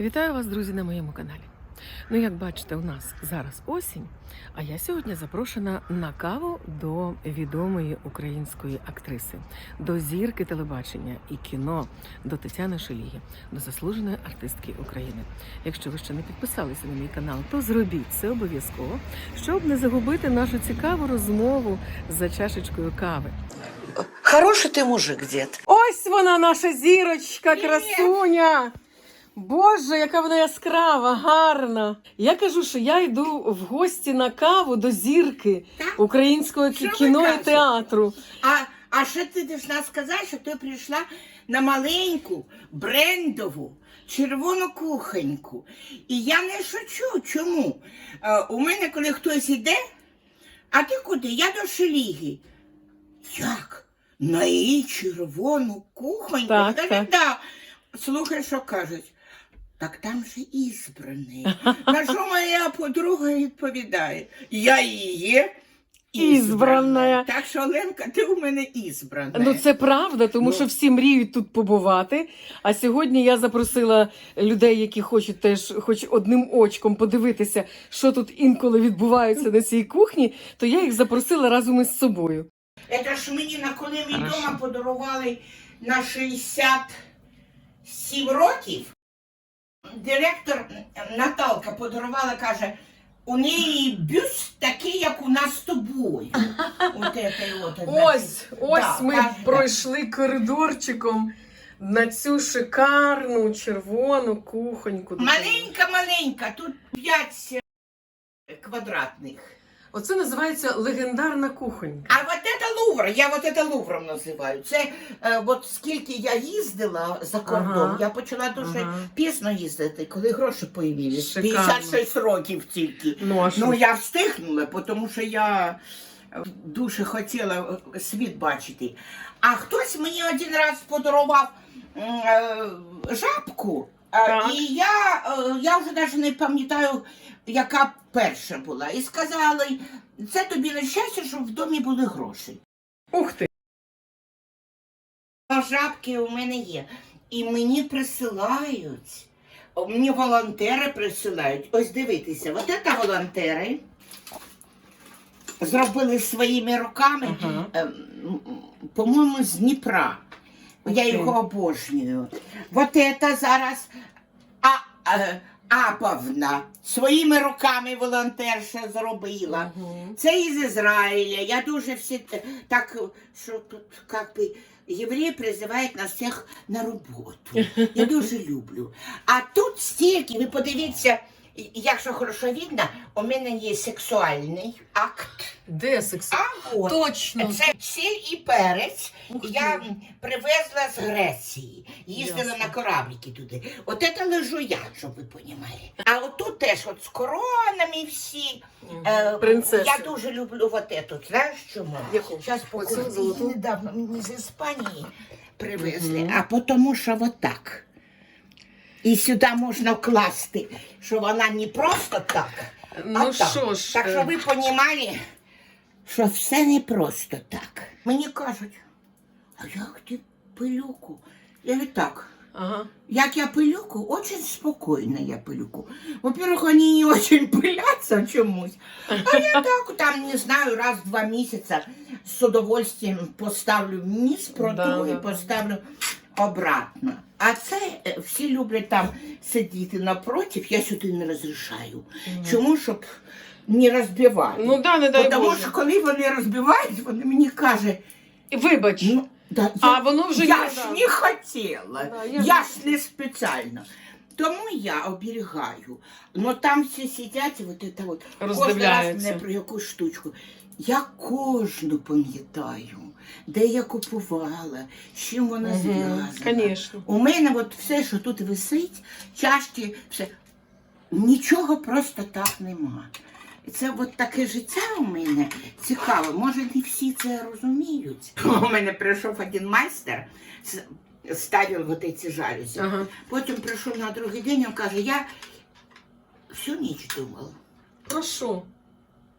Вітаю вас, друзі, на моєму каналі. Ну, як бачите, у нас зараз осінь, а я сьогодні запрошена на каву до відомої української актриси, до зірки телебачення і кіно, до Тетяни Шеліги, до заслуженої артистки України. Якщо ви ще не підписалися на мій канал, то зробіть це обов'язково, щоб не загубити нашу цікаву розмову за чашечкою кави. Хороший ты мужик, дед. Ось вона, наша зірочка, красуня. Боже, яка вона яскрава, гарна. Я кажу, що я йду в гості на каву до зірки Так? українського Що ви кіно і кажете? театру. А, а ще ти должна сказати, що ти прийшла на маленьку брендову червону кухоньку. І я не шучу. Чому? Е, у мене, коли хтось іде, а ти куди? Я до шеліги. Як? На її червону кухоньку? Так, Каже, так. да. Слухай, що кажуть. Так там же ізбраний. На що моя подруга відповідає? Я і є Ізбрана. Так що, Оленка, ти у мене ізбрана. Ну це правда, тому Ну. що всі мріють тут побувати. А сьогодні я запросила людей, які хочуть теж, хоч одним очком подивитися, що тут інколи відбувається на цій кухні, то я їх запросила разом із собою. Це ж мені на коли мій дома подарували на 67 років. Директор Наталка подарувала, каже, у неї бюст такий, як у нас з тобою. От це от, Ось, ось Да, ми каже, пройшли коридорчиком на цю шикарну червону кухоньку. Маленька-маленька, тут 5 квадратних. Оце називається легендарна кухонька. А вот это Лувр, я вот это Лувром називаю. Це е, от скільки я їздила за кордон, Ага. я почала дуже Ага. пізно їздити, коли гроші появились. Шикарно. 56 років тільки. Ну, а що? Ну я встигнула, тому що я е, дуже хотіла е, світ бачити. А хтось мені один раз подарував м, е, жабку. Е, Так. І я, е, я вже навіть не пам'ятаю, яка перша була. І сказали, це тобі на щастя, щоб в домі були гроші. Ух ти! Жабки у мене є. І мені присилають. Мені волонтери присилають. Ось дивіться, от це волонтери зробили своїми руками, Ага. ем, по-моєму, з Дніпра. Я його обожнюю. От це зараз а, е, Аповна своїми руками волонтерша зробила. Мгм. Це із Ізраїля. Я дуже всі так, що тут як би євреї призивають нас всіх на роботу. Я дуже люблю. А тут стільки, ви подивіться, якщо хорошо видно, у мене є сексуальний акт. Де секс? А от. Точно. Це сіль і перець. Я привезла з Греції. Їздила Ясно. на корабліки туди. От це лежу я, щоб ви розуміли. А отут теж от з коронами всі. Е, Принцеси. Я дуже люблю от эту. Знаєш чому? Яку? Зараз покажу. Її недавно мені з Іспанії привезли. А потому що от так. І сюди можна вкласти, що вона не просто так. Ну а так. що ж, Так е, що ви розуміли, що все не просто так. Мені кажуть, а як ти пилюку? Я говорю, так. Ага. Як я пилюку, очень спокойно я пилюку. Во-первых, они не очень пылятся чомусь. А я так, там, не знаю, раз в два месяца с удовольствием поставлю вниз, протру Да, і да. поставлю обратно. А це е, всі люблять там сидіти напротив, я сюди не розрішаю. Чому? Щоб не розбивати. Ну да, не дай Тому Боже. що коли вони розбивають, вони мені кажуть, Вибач. ну, да, А воно вже я не ж да. не хотіла, Да, я я, ж- не спеціально. Тому я оберігаю. Но там всі сидять і от це от кожен раз Роздивляються. мене про якусь штучку. Я кожну пам'ятаю, де я купувала, з чим вона Мгм, зв'язана. Конечно. У мене от все, що тут висить, чашки, все. Нічого просто так нема. Це от таке життя у мене цікаве. Може, не всі це розуміють. У мене прийшов один майстер, ставив вот ці жалюзі. Ага. Потім прийшов на другий день, він каже, я всю ніч думав. Про що?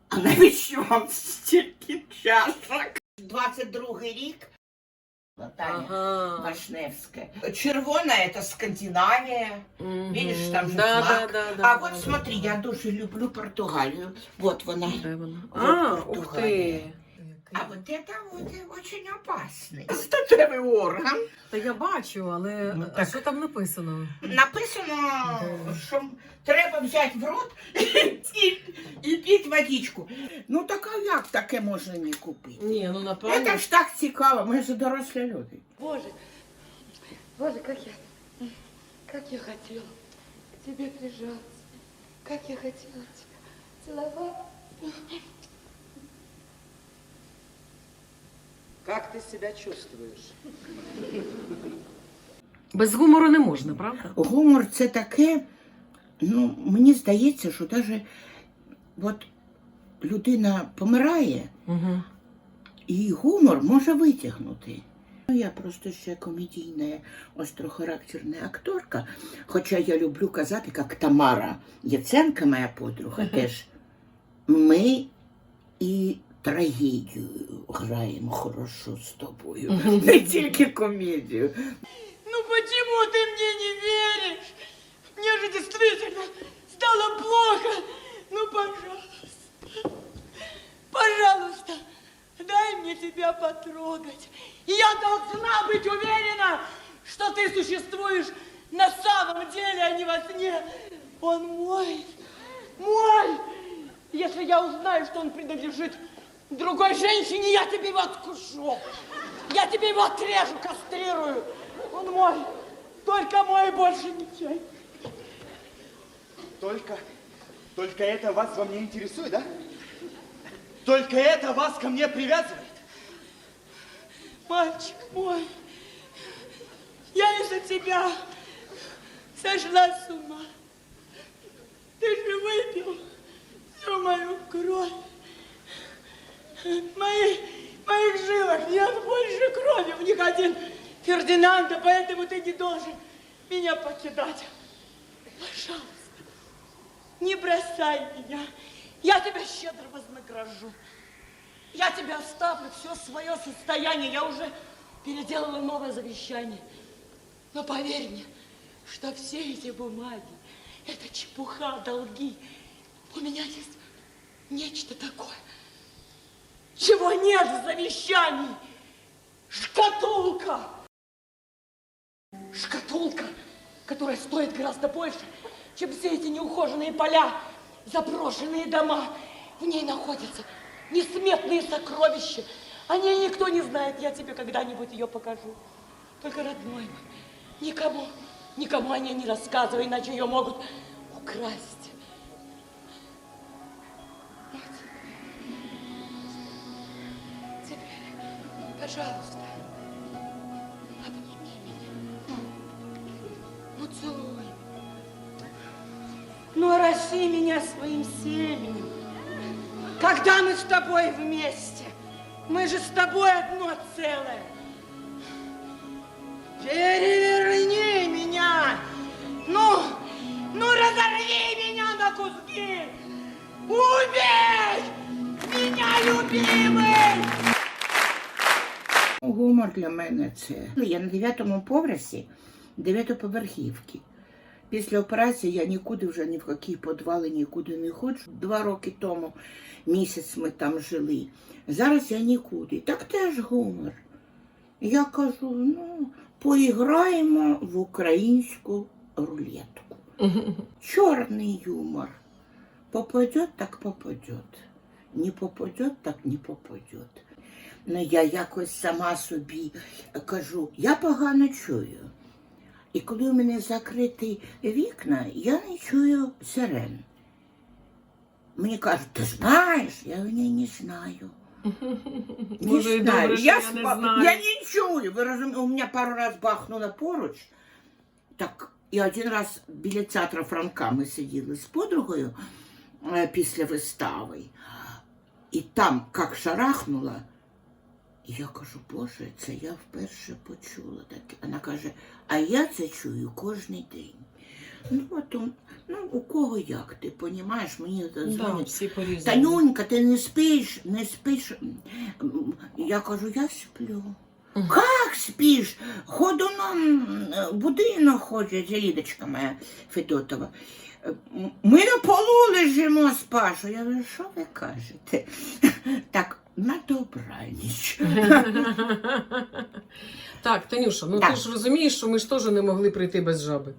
А навіщо вам стільки чашок? 22 рік Наталья Ага. Вашневская. Червоная это Скандинавия. Угу. Видишь, там же да, флаг. Да, да, да, а да, вот да. смотри, я тоже люблю Португалию. Вот вона. Да. Вот А, ух Португалія. ти. А вот это вот э, очень опасный. Статевий орган. Та я бачу, але Ну, а так. що там написано? Написано, Де? що треба взяти в рот і, і пити водичку. Ну так а як таке можна не купити? Ні, ну напевно. Це ж так цікаво, ми ж дорослі люди. Боже, Боже, как я, как я хотела к тебе прижаться, как я хотела тебя целовать. Как ты себя чувствуешь? Без гумору не можна, правда? Гумор це таке, ну, мені здається, що навіть от людина помирає, Угу. і гумор може витягнути. Ну, я просто ще комедійна, острохарактерна акторка, хоча я люблю казати, як Тамара Яценка, моя подруга, теж ми і трагедію граємо хорошо з тобою, не тільки комедію. Ну почему ты мне не веришь? Мне же действительно стало плохо. Ну, пожалуйста, пожалуйста, дай мне тебя потрогать. И я должна быть уверена, что ты существуешь на самом деле, а не во сне. Он мой, мой. Если я узнаю, что он принадлежит другой женщине, я тебе его откушу. Я тебе его отрежу, кастрирую. Он мой. Только мой больше ничей. Только, только это вас во мне интересует, да? Только это вас ко мне привязывает? Мальчик мой, я из-за тебя сошла с ума. Ты же выпил всю мою кровь. Мои, в моих жилах нет больше крови в них один Фердинанда, поэтому ты не должен меня покидать. Пожалуйста, не бросай меня. Я тебя щедро вознагражу. Я тебе оставлю все свое состояние. Я уже переделала новое завещание. Но поверь мне, что все эти бумаги, это чепуха, долги. У меня есть нечто такое, чего нет в завещании. Шкатулка. Шкатулка, которая стоит гораздо больше, чем все эти неухоженные поля, заброшенные дома. В ней находятся несметные сокровища. О ней никто не знает. Я тебе когда-нибудь ее покажу. Только, родной мой, никому, никому о ней не рассказывай, иначе ее могут украсть. Пожалуйста, обними меня. Ну, целуй. Ну, ороси меня своим семенем. Когда мы с тобой вместе? Мы же с тобой одно целое. Переверни меня. Ну, ну разорви меня на куски. Убей меня, любимый! Гумор для мене це. Я на дев'ятому поверсі дев'ятоповерхівки. Після операції я нікуди вже ні в які підвали нікуди не ходжу. Два роки тому місяць ми там жили. Зараз я нікуди. Так теж гумор. Я кажу, ну, поіграємо в українську рулетку. Чорний юмор. Попадет, так попадет. Не попадет, так не попадет. Ну, я якось сама собі кажу, я погано чую. І коли у мене закриті вікна, я не чую сирен. Мені кажуть, ти знаєш? Я говорю, ні, не знаю. Не і добре, я, я не знаю. я не чую. Ви розумієте, у мене пару раз бахнуло поруч. Так, і один раз біля театру Франка ми сиділи з подругою е, після вистави. І там як шарахнула. І я кажу, Боже, це я вперше почула таке. Вона каже, а я це чую кожен день. Ну, потім, ну, у кого як, ти понімаєш, мені Да, дзвонять. всі. Танюнька, ти не спиш, не спиш. Я кажу, я сплю. Как спишь? Ходуном будинок ходять, Лідочка моя Федотова. Ми на полу лежимо з Пашою. Я говорю, що ви кажете? Так, на добраніч. Так, Танюша, ну Так. ти ж розумієш, що ми ж теж не могли прийти без жаби.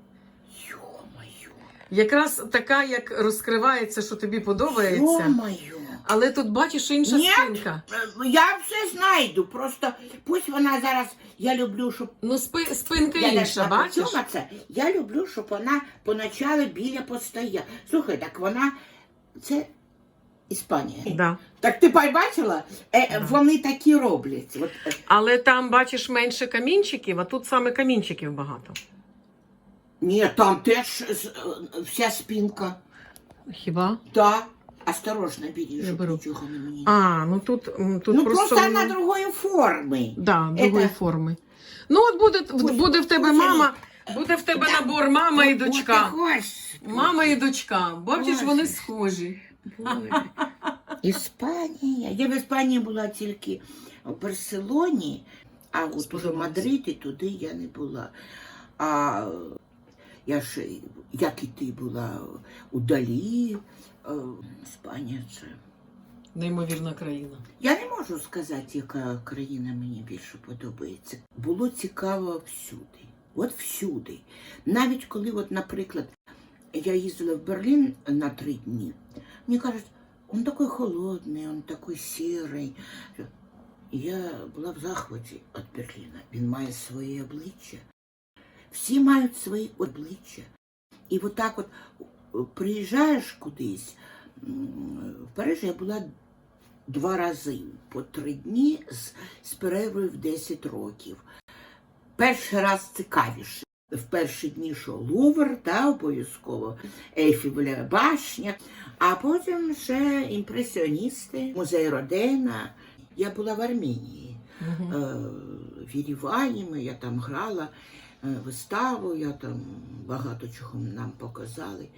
Йо-моє, Якраз така, як розкривається, що тобі подобається. йо-моє. Але тут бачиш інша Ні. спинка. Е, Я все знайду, просто пусть вона зараз, я люблю, щоб Ну, спи, спинка Я інша, так бачиш? це. Я люблю, щоб вона поначалу біля постояла. Слухай, так вона це Іспанія. Да. Так ти бачила? Е, Да. Вони такі роблять. От, е, Але там бачиш менше камінчиків, а тут саме камінчиків багато. ні, там теж е, вся спинка. Хіба? Да. Осторожно бери, Я беру. нічого не мені. А, ну тут, тут ну просто. просто вона другої форми. Да, другої Это- форми. Ну, от буде, Ось, буде в тебе ось мама, буде в тебе Да. набор мама і дочка. Мама і дочка. Бачиш, вони схожі. Боже. Іспанія. Я в Іспанії була тільки в Барселоні, а от уже в Мадриді туди я не була. А я ж, як і ти була у Далі, е, Іспанія це. Неймовірна країна. Я не можу сказати, яка країна мені більше подобається. Було цікаво всюди. От всюди. Навіть коли, от, наприклад, я їздила в Берлін на три дні, мені кажуть, він такий холодний, він такий сірий. Я була в захваті від Берліна. Він має своє обличчя. Всі мають свої обличчя. І отак от е, приїжджаєш кудись. В Парижі я була два рази по три дні з, з перервою в 10 років. Перший раз цікавіше. В перші дні що Лувр, та, обов'язково Ейфелева башня, а потім ще імпресіоністи, музей Родена. Я була в Арменії, е, в Єревані, ми- я там грала е, виставу, я там багато чого нам показали.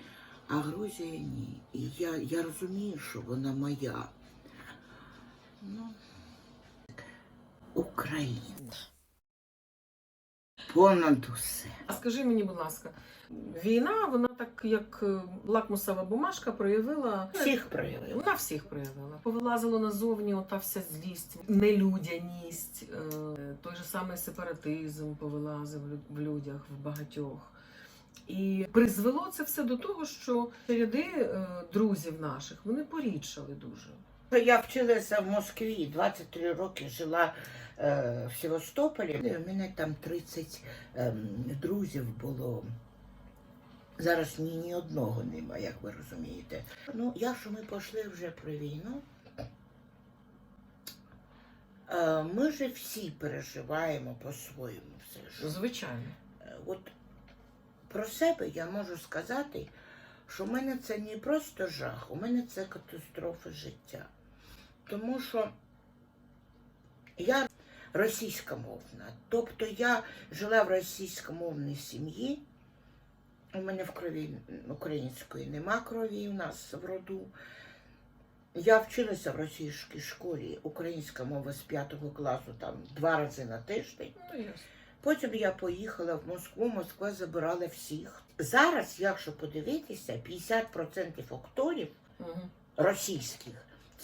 А Грузія ні. І я, я розумію, що вона моя. Ну, Україна. Понад усе. А скажи мені, будь ласка, війна, вона так як е, лакмусова бумажка проявила. Всіх проявила. Вона всіх проявила. Повилазило назовні ота вся злість, нелюдяність, е, той же самий сепаратизм повилазив в лю- в людях, в багатьох. І призвело це все до того, що ряди е, друзів наших вони порідшали дуже. Я вчилася в Москві, 23 роки жила в Севастополі. У мене там 30 ем, друзів було. Зараз ні, ні одного нема, як ви розумієте. Ну, я що ми пішли вже про війну. Е, ми же всі переживаємо по-своєму все ж. Звичайно. Е, От про себе я можу сказати, що в мене це не просто жах, у мене це катастрофа життя. Тому що я російськомовна. Тобто я жила в російськомовній сім'ї. У мене в крові української нема крові у нас в роду. Я вчилася в російській школі, українська мова з п'ятого класу, там два рази на тиждень. Ну. Потім я поїхала в Москву, Москва забирала всіх. Зараз, якщо подивитися, 50% акторів Мгм. російських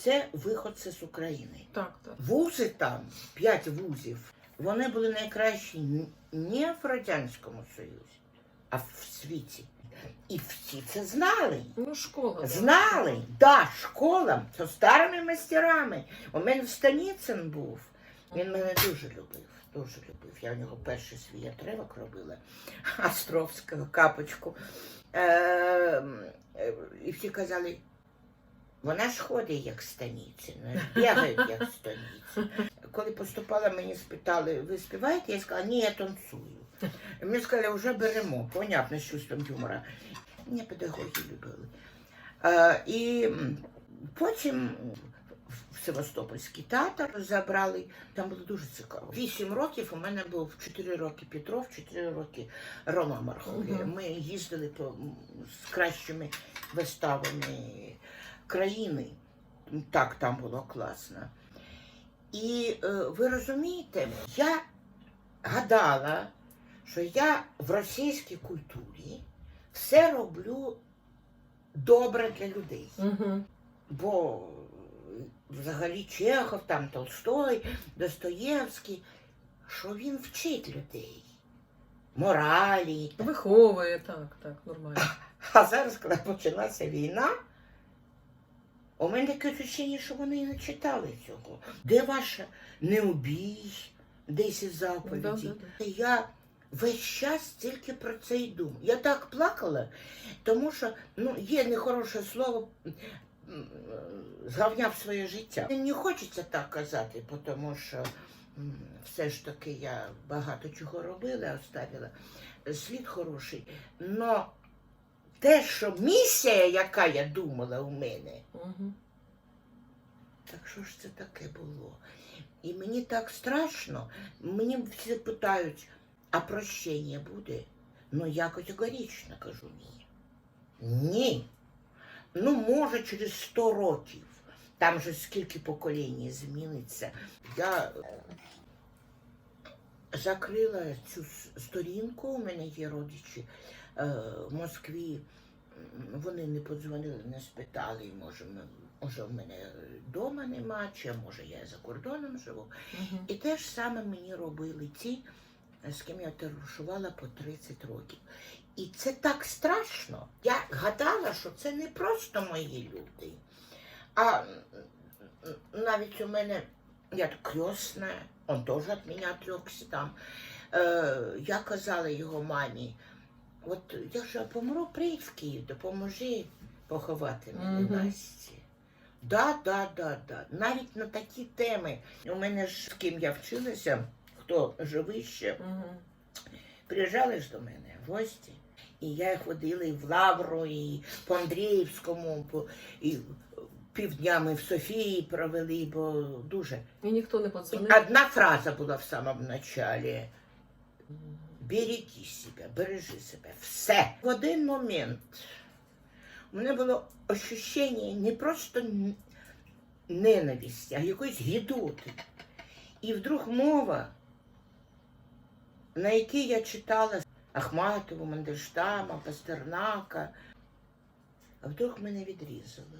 це виходці з України. Так, так. Вузи там, 5 вузів, вони були найкращі не в Радянському Союзі, а в світі. І всі це знали. Ну, школа. Знали, да, школа, з старими мастерами. У мене в Станіцин був. Він мене дуже любив, дуже любив. Я в нього перший свій отревок робила, Островського капочку. Е, е, і всі казали, вона ж ходить як Станіцин, бігають як Станіцин. Коли поступала, мені спитали, ви співаєте? Я сказала, ні, я танцюю. Мені сказали, вже беремо, понятно, з чувством юмора. Мене педагоги любили. Е, і потім в Севастопольський театр забрали. Там було дуже цікаво. Вісім років у мене був чотири роки Петров, чотири роки Рома Мархові. Ми їздили по, з кращими виставами країни. Так, там було класно. І е, ви розумієте, я гадала, що я в російській культурі все роблю добре для людей. Угу. Бо е, взагалі Чехов, там Толстой, Достоєвський, що він вчить людей. Моралі. Виховує, так, так, нормально. А зараз, коли почалася війна, у мене таке відчуття, що вони і не читали цього. Де ваша не убій, 10 заповідей. Да-да-да. Я весь час тільки про це й думаю. Я так плакала, тому що ну, є нехороше слово згавняв своє життя. Не хочеться так казати, тому що все ж таки я багато чого робила, оставила слід хороший. Но те, що місія, яка я думала у мене, Угу. так що ж це таке було? І мені так страшно. Мені всі питають, а прощення буде? Ну я категорично кажу ні. Ні. Ну, може, через 100 років. Там же скільки поколінь зміниться. Я е, закрила цю сторінку. У мене є родичі в Москві. Вони не подзвонили, не спитали, може, може в мене вдома нема, чи може я за кордоном живу. Угу. І те ж саме мені робили ті, з ким я товаришувала по 30 років. І це так страшно. Я гадала, що це не просто мої люди. А навіть у мене я крьосна, он теж від мене отрекся там. Е, я казала його мамі, от я ж помру, приїдь в Київ, допоможи поховати мене Мгм. Насті. Да, да, да, да. Навіть на такі теми. У мене ж з ким я вчилася, хто живий ще, Угу. приїжджали ж до мене в гості. І я ходила і в Лавру, і по Андріївському, і півдня ми в Софії провели, бо дуже. І ніхто не подзвонив. Одна фраза була в самому началі. Береги себе, бережи себе. Все. В один момент у мене було ощущення не просто ненависті, а якоїсь гідоти. І вдруг мова, на якій я читала Ахматову, Мандельштама, Пастернака, а вдруг мене відрізала.